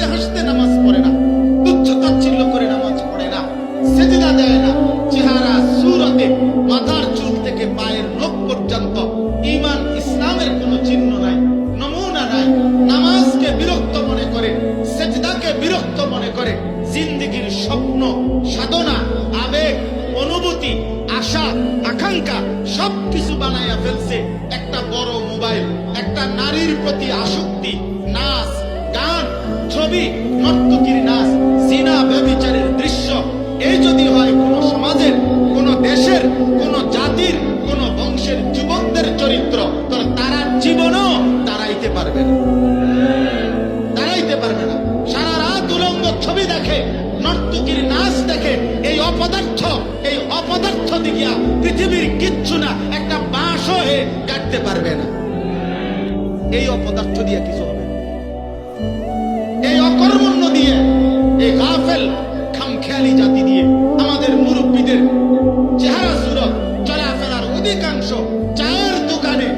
হাসতে হাসতে নামাজ পড়ে না তুচ্ছ তাচ্ছিল্য করে নামাজ পড়ে না, সেজদা দেয় না, চেহারা সুরতে, মাথার চুল থেকে পায়ের নখ পর্যন্ত, ঈমান ইসলামের কোনো চিহ্ন নাই, নমুনা নাই, নামাজকে বিরক্ত মনে করে, সেজদাকে বিরক্ত মনে করে, জিন্দিগির স্বপ্ন, সাধনা, আবেগ, অনুভূতি, আশা, আকাঙ্ক্ষা, সবকিছু বানাইয়া ফেলছে একটা বড় মোবাইল, একটা নারীর প্রতি আসক্তি ছবি, নর্তকীর নাচ, সিনা ব্যবিচারের দৃশ্য। এই যদি হয় কোন সমাজের, কোন দেশের, কোন জাতির, কোন বংশের যুবকদের চরিত্র তো তারা জীবনও দাঁড়াইতে পারবে না। দাঁড়াইতে পারবে না। সারা রাত উলঙ্গ ছবি দেখে, নর্তকীর নাচ দেখে, এই অপদার্থ এই অপদার্থ দিকিয়া পৃথিবীর কিচ্ছু না, একটা বাঁশ হয়ে কাটতে পারবে না। এই অপদার্থ দিয়ে কিছু হবে না। অধিকাংশ চায়ের দোকানে